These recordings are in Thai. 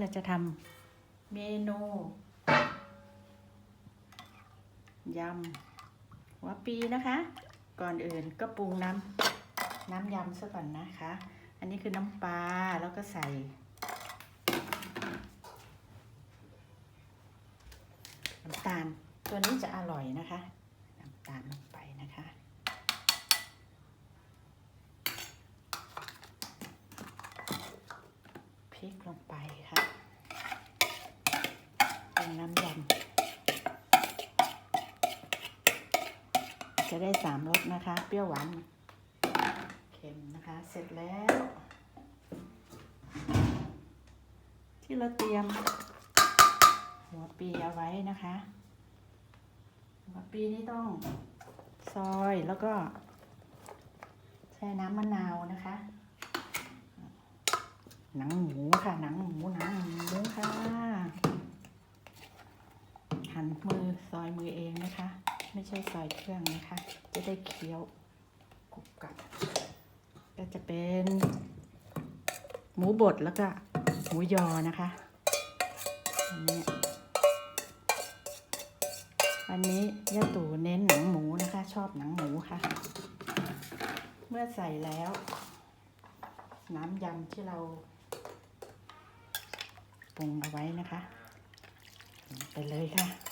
เราจะทำเมนูยำหัวปีนะคะ ก่อนอื่นก็ปรุงน้ำน้ำยำซะก่อนนะคะ อันนี้คือน้ำปลาแล้วก็ใส่น้ำตาลตัวนี้จะอร่อยนะคะน้ำตาลลงไปนะคะพริกลงไปค่ะเป็นน้ำยำ จะได้สามรสนะคะ เปรี้ยวหวานเค็มนะคะ เสร็จแล้ว ที่เราเตรียม หัวปีเอาไว้นะคะ หัวปีนี้ต้องซอยแล้วก็ใช้น้ำมะนาวนะคะ หนังหมูค่ะ หนังหมูหนังหมูค่ะ หั่นมือซอยมือเองนะคะ ไม่ใช่ซอยเครื่องนะคะ จะได้เคี้ยวกรุบกรับก็จะเป็น หมูบดแล้วก็หมูยอนะคะ อันนี้วันนี้ย่าตู่เน้นหนังหมูนะคะ ชอบหนังหมูค่ะ เมื่อใส่แล้ว น้ำยำที่เราปรุงเอาไว้นะคะ ไปเลยค่ะ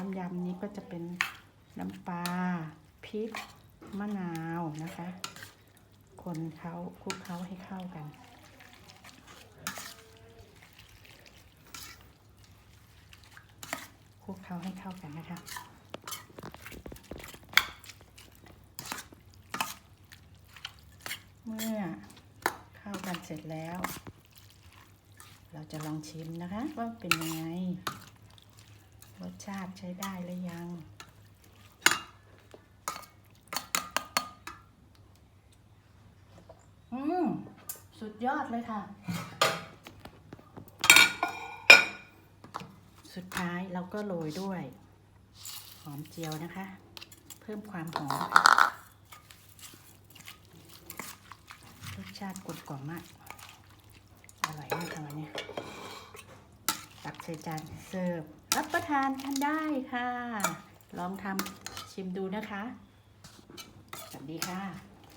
น้ำยำนี้ก็จะเป็นน้ำปลาพริกมะนาวนะคะ คนเขาคลุกเขาให้เข้ากัน คลุกเขาให้เข้ากันนะคะเมื่อเข้ากันเสร็จแล้ว เราจะลองชิมนะคะว่าเป็นยังไง รสชาติใช้ได้หรือยัง อืม สุดยอดเลยค่ะ สุดท้ายเราก็โรยด้วย หอมเจียวนะคะ เพิ่มความหอม รสชาติกลมกล่อมมาก อร่อยมาก ตักใส่จานเสิร์ฟรับประทานกันได้ค่ะ ลองทำชิมดูนะคะ สวัสดีค่ะ